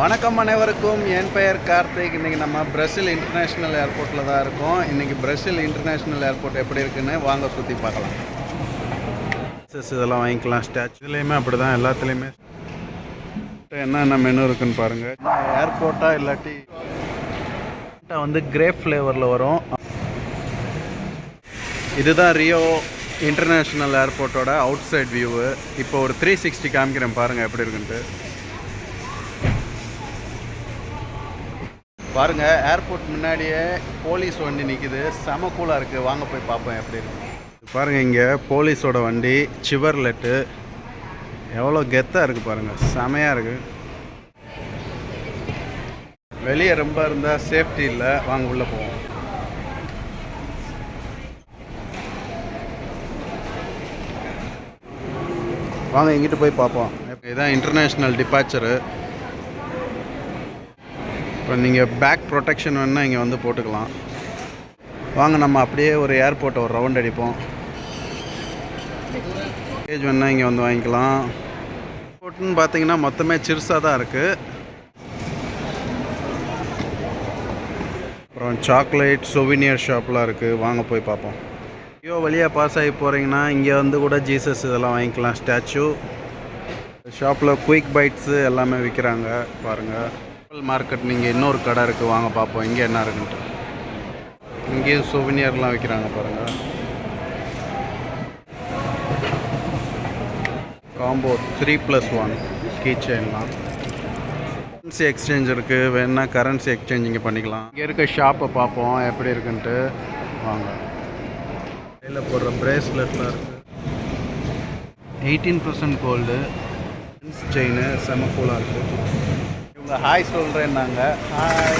வணக்கம் அனைவருக்கும். என் பெயர் கார்த்திக். இன்றைக்கி நம்ம பிரசில் இன்டர்நேஷ்னல் ஏர்போர்ட்டில் தான் இருக்கோம். இன்றைக்கி பிரசில் இன்டர்நேஷ்னல் ஏர்போர்ட் எப்படி இருக்குன்னு வாங்க சுற்றி பார்க்கலாம். Access இதெல்லாம் வாங்கிக்கலாம். ஸ்டாச்சுலேயுமே அப்படி தான் எல்லாத்துலேயுமே. என்னென்ன மெனு இருக்குன்னு பாருங்கள் ஏர்போர்ட்டாக இல்லாட்டி வந்து கிரேப் ஃப்ளேவரில் வரும். இதுதான் ரியோ இன்டர்நேஷ்னல் ஏர்போர்ட்டோட அவுட் சைட் வியூவு இப்போ ஒரு த்ரீ சிக்ஸ்டி காமிக்கிறேன் பாருங்கள் எப்படி இருக்குன்ட்டு. பாருங்க ஏர்போர்ட் முன்னாடியே போலீஸ் வண்டி நிற்குது செம கூலாக இருக்குது வாங்க போய் பார்ப்போம் எப்படி இருக்கு. பாருங்கள் இங்கே போலீஸோட வண்டி சிவர்லெட்டு எவ்வளோ கெத்தாக இருக்குது பாருங்கள் செமையாக இருக்குது வெளியே ரொம்ப இருந்தால் சேஃப்டி இல்லை. வாங்க உள்ளே போவோம். வாங்க எங்கிட்ட போய் பார்ப்போம். இதுதான் இன்டர்நேஷ்னல் டிபார்ச்சரு அப்புறம் நீங்கள் பேக் ப்ரொடெக்ஷன் வேணால் இங்கே வந்து போட்டுக்கலாம். வாங்க நம்ம அப்படியே ஒரு ஏர்போர்ட்டை ஒரு ரவுண்ட் அடிப்போம். பேஜ் வேணால் இங்கே வந்து வாங்கிக்கலாம். ஏர்போர்ட்னு பார்த்தீங்கன்னா மொத்தமே சிறுசாக தான் இருக்குது அப்புறம் சாக்லேட் சொவினியர் ஷாப்லாம் இருக்குது வாங்க போய் பார்ப்போம். ஐயோ வழியாக பாஸ் ஆகி போகிறீங்கன்னா இங்கே வந்து கூட ஜீசஸ் இதெல்லாம் வாங்கிக்கலாம். ஸ்டாச்சு ஷாப்பில் குயிக் பைட்ஸு எல்லாமே விற்கிறாங்க பாருங்கள் மார்க்கெட் நீங்கள் இன்னொரு கடை இருக்குது வாங்க பார்ப்போம். இங்கே என்ன இருக்குன்ட்டு. இங்கேயும் சுவினியர்லாம் விற்கிறாங்க பாருங்கள் combo three plus one key செயின்லாம் currency exchange இருக்குது வேணா கரன்சி எக்ஸ்சேஞ்ச் இங்கே பண்ணிக்கலாம். இங்கே இருக்க ஷாப்பை பார்ப்போம். எப்படி இருக்குன்ட்டு. வாங்க. கையில் போடுற ப்ரேஸ்லெட்லாம் இருக்குது எயிட்டீன் பர்சன்ட் கோல்டு செயின் செம கூலாக இருக்குது இவங்க ஹாய் சொல்கிறேன்னாங்க ஹாய்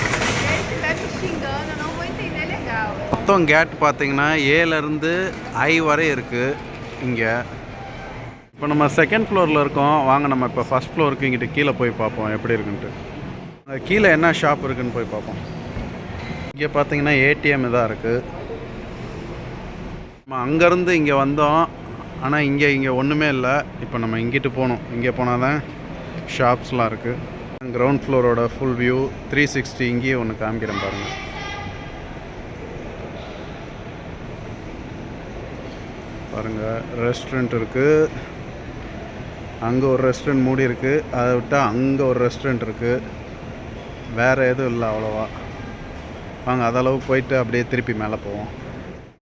மொத்தம் கேட் பார்த்தீங்கன்னா ஏலேருந்து ஐ வரை இருக்குது இங்கே. இப்போ நம்ம செகண்ட் ஃப்ளோரில் இருக்கோம். வாங்க நம்ம இப்போ ஃபஸ்ட் ஃப்ளோருக்கு இங்கிட்டு கீழே போய் பார்ப்போம். எப்படி இருக்குன்ட்டு. கீழே என்ன ஷாப் இருக்குன்னு போய் பார்ப்போம். இங்கே பார்த்தீங்கன்னா ஏடிஎம் இதாக இருக்குது நம்ம அங்கேருந்து இங்கே வந்தோம். ஆனால் இங்கே இங்கே ஒன்றுமே இல்லை. இப்போ நம்ம இங்கிட்டு போகணும். இங்கே போனால் தான் ஷாப்ஸ்லாம் இருக்குது கிரவுண்ட் ஃப்ளோரோட ஃபுல் வியூ த்ரீ சிக்ஸ்டி இங்கேயே ஒன்று காமிக்கிறேன் பாருங்கள் பாருங்கள் ரெஸ்டாரண்ட் இருக்குது அங்கே ஒரு ரெஸ்டாரண்ட் மூடி இருக்குது அதை விட்டால் அங்கே ஒரு ரெஸ்டாரண்ட் இருக்குது வேறு எதுவும் இல்லை அவ்வளோவா. வாங்க அதளவு போயிட்டு அப்படியே திருப்பி மேலே போவோம்.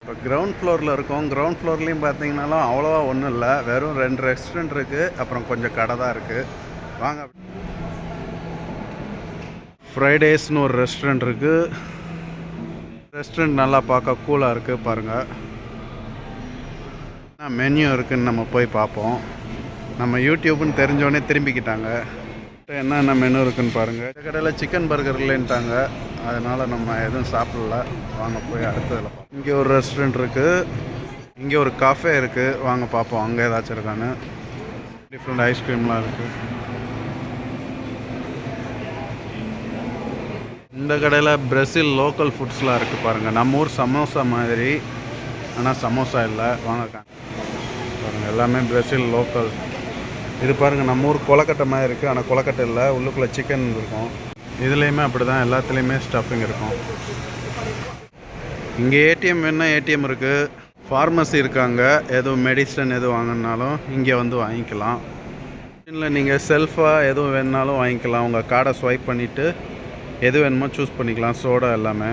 இப்போ கிரவுண்ட் ஃப்ளோரில் இருக்கோம். கிரவுண்ட் ஃப்ளோர்லேயும் பார்த்தீங்கன்னாலும் அவ்வளோவா ஒன்றும் இல்லை. வெறும் ரெண்டு ரெஸ்டாரண்ட் இருக்குது அப்புறம் கொஞ்சம் கடை தான் இருக்குது வாங்க ஃப்ரைடேஸ்னு ஒரு ரெஸ்டாரண்ட் இருக்குது ரெஸ்டாரண்ட் நல்லா பார்க்க கூலாக இருக்குது பாருங்கள் என்ன மென்யூ இருக்குதுன்னு நம்ம போய் பார்ப்போம். நம்ம யூடியூப்னு தெரிஞ்சோடனே திரும்பிக்கிட்டாங்க. என்னென்ன மெனு இருக்குன்னு பாருங்கள் இந்த கடையில் சிக்கன் பர்கர் இல்லைன்ட்டாங்க. அதனால் நம்ம எதுவும் சாப்பிடல. வாங்க போய் அடுத்ததில் இங்கே ஒரு ரெஸ்டாரண்ட் இருக்குது இங்கே ஒரு காஃபே இருக்குது வாங்க பார்ப்போம். அங்கே ஏதாச்சும் இருக்கான்னு. டிஃப்ரெண்ட் ஐஸ்கிரீம்லாம் இருக்குது இந்த கடையில் பிரசில் லோக்கல் ஃபுட்ஸ்லாம் இருக்குது பாருங்கள் நம்ம ஊர் சமோசா மாதிரி. ஆனால் சமோசா இல்லை. வாங்க பாருங்கள் எல்லாமே பிரசில் லோக்கல். இது பாருங்கள் நம்ம ஊர் கொலக்கட்டை மாதிரி இருக்குது ஆனால் கொலக்கட்டை இல்லை. உள்ளுக்குள்ளே சிக்கன் இருக்கும். இதுலேயுமே அப்படி தான் எல்லாத்துலேயுமே ஸ்டஃபிங் இருக்கும். இங்கே ஏடிஎம் வேணால் ஏடிஎம் இருக்குது ஃபார்மசி இருக்காங்க. எதுவும் மெடிசன் எதுவும் வாங்கினாலும் இங்கே வந்து வாங்கிக்கலாம். இல்லை நீங்கள் செல்ஃபாக எதுவும் வேணுனாலும் வாங்கிக்கலாம். உங்கள் கார்டை ஸ்வைப் பண்ணிவிட்டு எது வேணுமோ சூஸ் பண்ணிக்கலாம். சோடா எல்லாமே.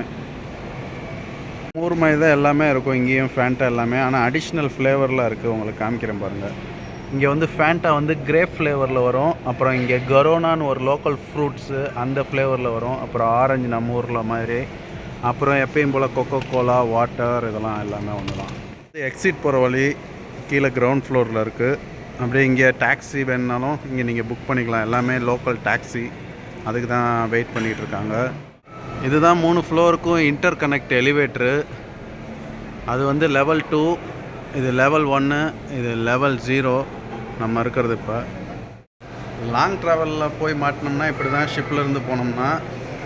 மூர் மைதா தான் எல்லாமே இருக்கும். இங்கேயும் ஃபேண்டா எல்லாமே. ஆனால் அடிஷ்னல் ஃப்ளேவரில் இருக்குது உங்களுக்கு காமிக்கிறேன் பாருங்கள் இங்கே வந்து ஃபேண்டா வந்து கிரேப் ஃப்ளேவரில் வரும். அப்புறம் இங்கே கரோனான்னு ஒரு லோக்கல் ஃப்ரூட்ஸு அந்த ஃப்ளேவரில் வரும். அப்புறம் ஆரஞ்சு நம்ம ஊரில் மாதிரி. அப்புறம் எப்பயும் போல் கொக்கோ கோலா வாட்டர் இதெல்லாம் எல்லாமே ஒன்று தான் எக்ஸிட் போகிற வழி கீழே கிரவுண்ட் ஃப்ளோரில் இருக்குது அப்படியே இங்கே டாக்ஸி வேணுனாலும் இங்கே நீங்கள் புக் பண்ணிக்கலாம். எல்லாமே லோக்கல் டாக்ஸி அதுக்கு தான் வெயிட் பண்ணிகிட்டு இருக்காங்க இதுதான் மூணு ஃப்ளோருக்கும் இன்டர் கனெக்ட் எலிவேட்ரு அது வந்து லெவல் டூ இது லெவல் ஒன்று இது லெவல் ஜீரோ நம்ம இருக்கிறது இப்போ. லாங் ட்ராவலில் போய் மாட்டினோம்னா இப்படி தான் ஷிப்பில் இருந்து போனோம்னா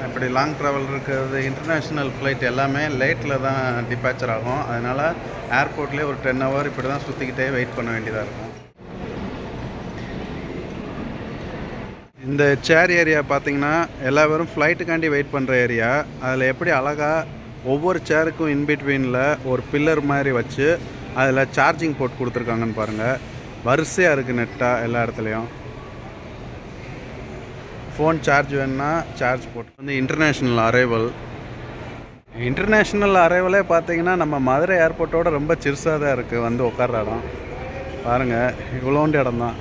இப்படி லாங் ட்ராவல் இருக்கிறது இன்டர்நேஷ்னல் ஃப்ளைட் எல்லாமே லேட்டில் தான் டிபேச்சர் ஆகும். அதனால் ஏர்போர்ட்லேயே ஒரு டென் ஹவர் இப்படி தான் சுற்றிக்கிட்டே வெயிட் பண்ண வேண்டியதாக இருக்கும். இந்த சேர் ஏரியா பார்த்தீங்கன்னா எல்லா பேரும் ஃப்ளைட்டுக்காண்டி வெயிட் பண்ணுற ஏரியா அதில் எப்படி அழகாக ஒவ்வொரு சேருக்கும் இன்பிட்வீனில் ஒரு பில்லர் மாதிரி வச்சு அதில் சார்ஜிங் போட்டு கொடுத்துருக்காங்கன்னு பாருங்கள் வரிசையாக இருக்குது நெட்டாக எல்லா இடத்துலையும். ஃபோன் சார்ஜ் வேணுன்னா சார்ஜ் போட்டு வந்து இன்டர்நேஷ்னல் அரைவல் இன்டர்நேஷ்னல் அரைவலே பார்த்தீங்கன்னா நம்ம மதுரை ஏர்போர்ட்டோட ரொம்ப சிறுசாக தான் இருக்குது வந்து உட்கார்ற இடம். பாருங்கள் இவ்வளோண்டு இடம் தான்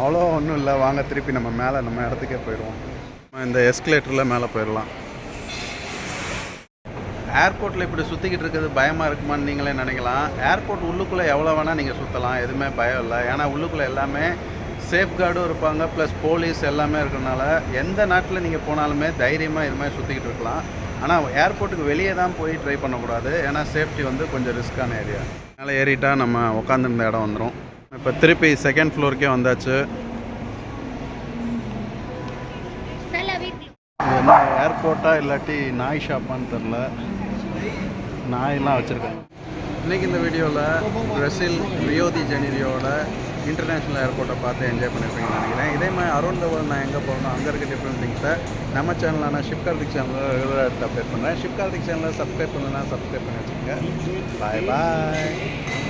அவ்வளோ ஒன்றும் இல்லை. வாங்க திருப்பி நம்ம மேலே நம்ம இடத்துக்கே போயிடுவோம். நம்ம இந்த எஸ்கலேட்டரில் மேலே போயிடலாம். ஏர்போர்ட்டில் இப்படி சுற்றிக்கிட்டு இருக்கிறது பயமாக இருக்குமான்னு நீங்களே நினைக்கலாம். ஏர்போர்ட் உள்ளுக்குள்ளே எவ்வளோ வேணால் நீங்கள் சுற்றலாம் எதுவுமே பயம் இல்லை. ஏன்னா உள்ளுக்குள்ளே எல்லாமே சேஃப்கார்டும் இருப்பாங்க. ப்ளஸ் போலீஸ் எல்லாமே இருக்கிறனால எந்த நாட்டில் நீங்கள் போனாலுமே தைரியமாக இது மாதிரி சுற்றிக்கிட்டு இருக்கலாம். ஆனால் ஏர்போர்ட்டுக்கு வெளியே தான் போய் ட்ரை பண்ணக்கூடாது. ஏன்னா சேஃப்டி வந்து கொஞ்சம் ரிஸ்க்கான ஏரியா மேலே ஏறிட்டால் நம்ம உட்காந்துருந்த இடம் வந்துடும் இப்போ திருப்பி செகண்ட் ஃப்ளோருக்கே வந்தாச்சு. என்ன ஏர்போர்ட்டா இல்லாட்டி நாய் ஷாப்பான்னு தெரில நாயெல்லாம் வச்சுருக்காங்க. இன்றைக்கி இந்த வீடியோவில் பிரசில் ரியோதி ஜெனிரியோட இன்டர்நேஷ்னல் ஏர்போர்ட்டை பார்த்து என்ஜாய் பண்ணியிருப்பீங்கன்னு நினைக்கிறேன். இதே மாதிரி அரௌண்ட் த வேர்ல்டு நான் எங்கே போகணும் அங்கே இருக்க டிஃப்ரெண்ட் திங்ஸை நம்ம சேனலான ஷிப்கார்த்திக் சேனலில் ரெகுலராக எடுத்து அப்டேட் பண்ணுறேன் ஷிப்கார்த்திக் சேனலை சப்ஸ்கிரைப் பண்ணலாம் சப்ஸ்கிரைப் பண்ணி வச்சுக்கோங்க. பாய் பாய்